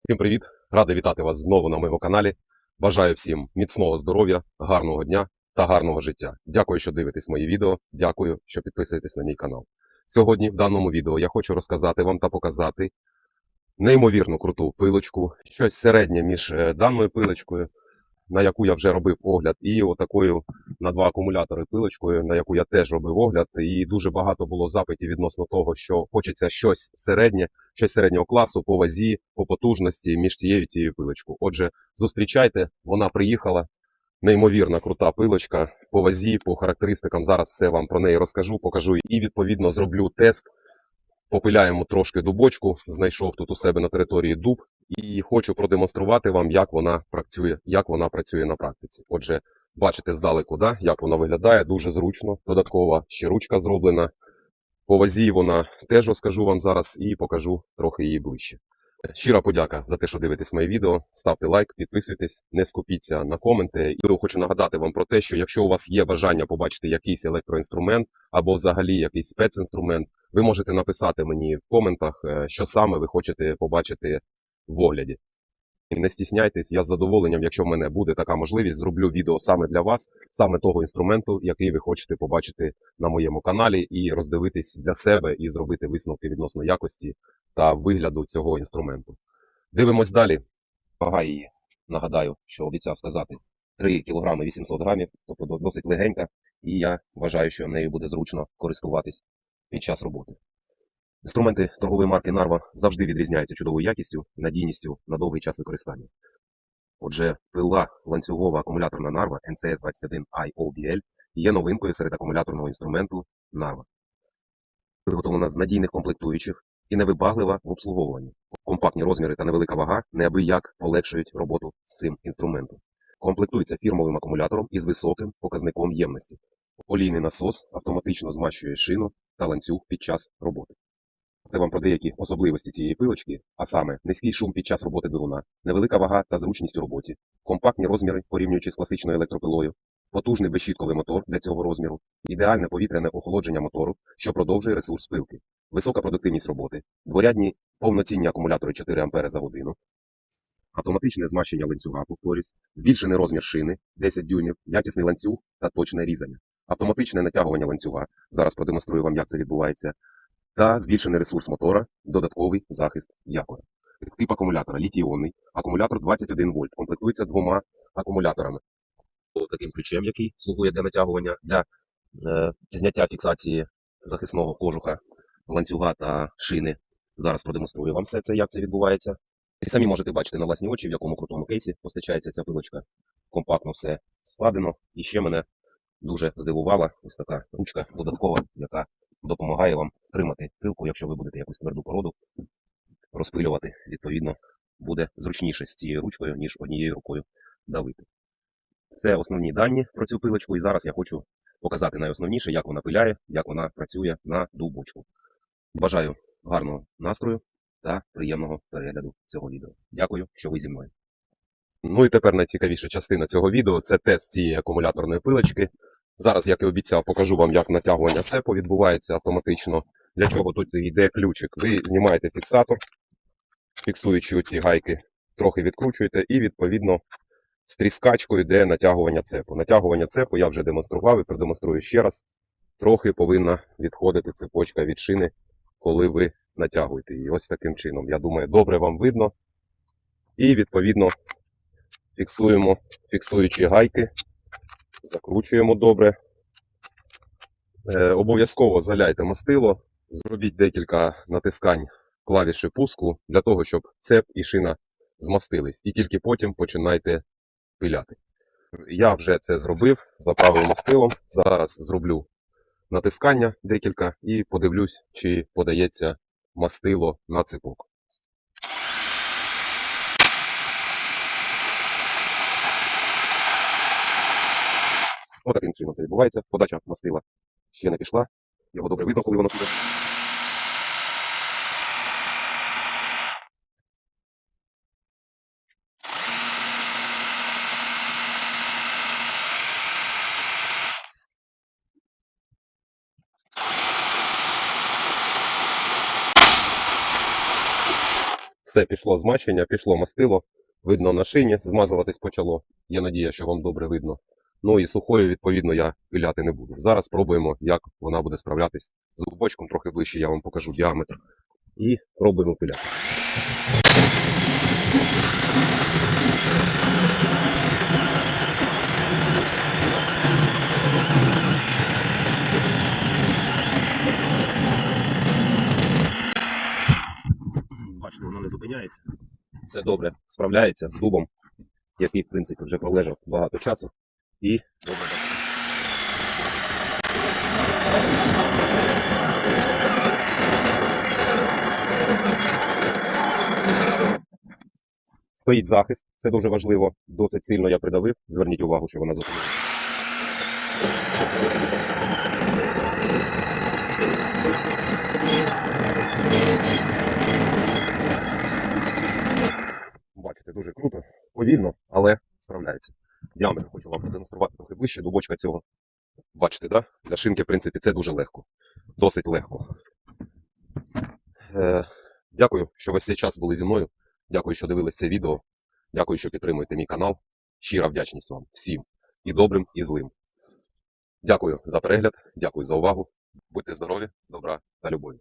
Всім привіт! Радий вітати вас знову на моєму каналі. Бажаю всім міцного здоров'я, гарного дня та гарного життя. Дякую, що дивитесь мої відео. Дякую, що підписуєтесь на мій канал. Сьогодні в даному відео я хочу розказати вам та показати неймовірну круту пилочку, щось середнє між е, даною пилочкою, на яку я вже робив огляд, і отакою на два акумулятори пилочкою, на яку я теж робив огляд. І дуже багато було запитів відносно того, що хочеться щось середнє, щось середнього класу по вазі, по потужності між цією цією пилочкою. Отже, зустрічайте, вона приїхала. Неймовірна крута пилочка по вазі, по характеристикам. Зараз все вам про неї розкажу, покажу і відповідно зроблю тест. Попиляємо трошки дубочку, знайшов тут у себе на території дуб, і хочу продемонструвати вам, як вона працює, як вона працює на практиці. Отже, бачите здалеку, да, як вона виглядає, дуже зручно. Додаткова ще ручка зроблена. По вазі вона теж розкажу вам зараз і покажу трохи її ближче. Щира подяка за те, що дивитесь моє відео. Ставте лайк, підписуйтесь, не скупіться на коменти. І хочу нагадати вам про те, що якщо у вас є бажання побачити якийсь електроінструмент або взагалі якийсь спецінструмент, ви можете написати мені в коментах, е, що саме ви хочете побачити в огляді. І Не стісняйтесь, я з задоволенням, якщо в мене буде така можливість, зроблю відео саме для вас, саме того інструменту, який ви хочете побачити на моєму каналі, і роздивитись для себе і зробити висновки відносно якості та вигляду цього інструменту. Дивимось далі. Вага її, нагадаю, що обіцяв сказати 3 кг 800 грамів, тобто досить легенька, і я вважаю, що нею буде зручно користуватись під час роботи. Інструменти торгової марки Narva завжди відрізняються чудовою якістю надійністю на довгий час використання. Отже, пила ланцюгова акумуляторна Narva NCS21IOBL є новинкою серед акумуляторного інструменту Narva. Виготовлена з надійних комплектуючих і невибаглива в обслуговуванні. Компактні розміри та невелика вага неабияк полегшують роботу з цим інструментом. Комплектується фірмовим акумулятором із високим показником ємності. Олійний насос автоматично змащує шину та ланцюг під час роботи. Це вам про деякі особливості цієї пилочки, а саме низький шум під час роботи двигуна, невелика вага та зручність у роботі, компактні розміри, порівнюючи з класичною електропилою, потужний безщітковий мотор для цього розміру, ідеальне повітряне охолодження мотору, що продовжує ресурс пилки, висока продуктивність роботи, дворядні повноцінні акумулятори 4 А за годину, автоматичне змащення ланцюга, повторюсь, збільшений розмір шини 10 дюймів, якісний ланцюг та точне різання, автоматичне натягування ланцюга. Зараз продемонструю вам, як це відбувається та збільшений ресурс мотора, додатковий захист якора. Тип акумулятора літій-іонний, акумулятор 21 вольт, комплектується двома акумуляторами. Таким ключем, який слугує для натягування для е, зняття фіксації захисного кожуха, ланцюга та шини. Зараз продемонструю вам все це, як це відбувається. І самі можете бачити на власні очі, в якому крутому кейсі постачається ця пилочка. Компактно все складено. І ще мене дуже здивувала ось така ручка додаткова, яка допомагає вам втримати пилку, якщо ви будете якусь тверду породу розпилювати, відповідно, буде зручніше з цією ручкою, ніж однією рукою давити. Це основні дані про цю пилочку, і зараз я хочу показати найосновніше, як вона пиляє, як вона працює на дубочку. Бажаю гарного настрою та приємного перегляду цього відео. Дякую, що ви зі мною. Ну і тепер найцікавіша частина цього відео це тест цієї акумуляторної пилочки. Зараз, як і обіцяв, покажу вам, як натягування цепу відбувається автоматично. Для чого тут йде ключик? Ви знімаєте фіксатор, фіксуючи ці гайки, трохи відкручуєте, і відповідно з тріскачкою йде натягування цепу. Натягування цепу я вже демонстрував і продемонструю ще раз. Трохи повинна відходити цепочка від шини, коли ви натягуєте її. Ось таким чином. Я думаю, добре вам видно. І відповідно фіксуємо, фіксуючи гайки, закручуємо добре. Е, обов'язково заляйте мастило, зробіть декілька натискань клавіші пуску для того, щоб цеп і шина змастились. І тільки потім починайте пиляти. Я вже це зробив, заправив мастилом. Зараз зроблю натискання декілька і подивлюсь, чи подається мастило на цепок. Отаким чином це відбувається. Подача мастила ще не пішла. Його добре видно, коли воно піде. Все пішло змащення, пішло мастило, видно на шині, змазуватись почало. Є надія, що вам добре видно. Ну і сухою, відповідно, я пиляти не буду. Зараз спробуємо, як вона буде справлятись з бочком, трохи ближче я вам покажу діаметр. І пробуємо пиляти. Бачите, воно не зупиняється. Все добре справляється з дубом, який, в принципі, вже пролежав багато часу. І добре. Стоїть захист, це дуже важливо. Досить сильно я придавив. Зверніть увагу, що вона зупинилася. Бачите, дуже круто, повільно, але справляється. Діаметр хочу вам продемонструвати трохи ближче до бочка цього. Бачите, да? Для шинки, в принципі, це дуже легко. Досить легко. Е, дякую, що весь цей час були зі мною. Дякую, що дивились це відео. Дякую, що підтримуєте мій канал. Щира вдячність вам всім. І добрим, і злим. Дякую за перегляд, дякую за увагу. Будьте здорові, добра та любові.